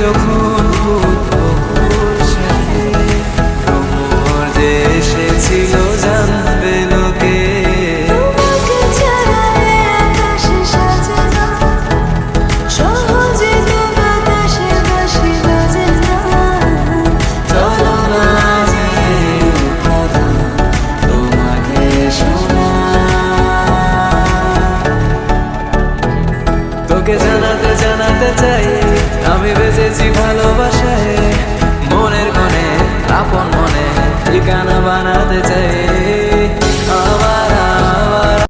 যখন এসেছিল জানবে লোকে জানাতে জানাতে চাই। ভালোবাসায় মনের কোণে আপন মনে ঠিকানা বানাতে চাই।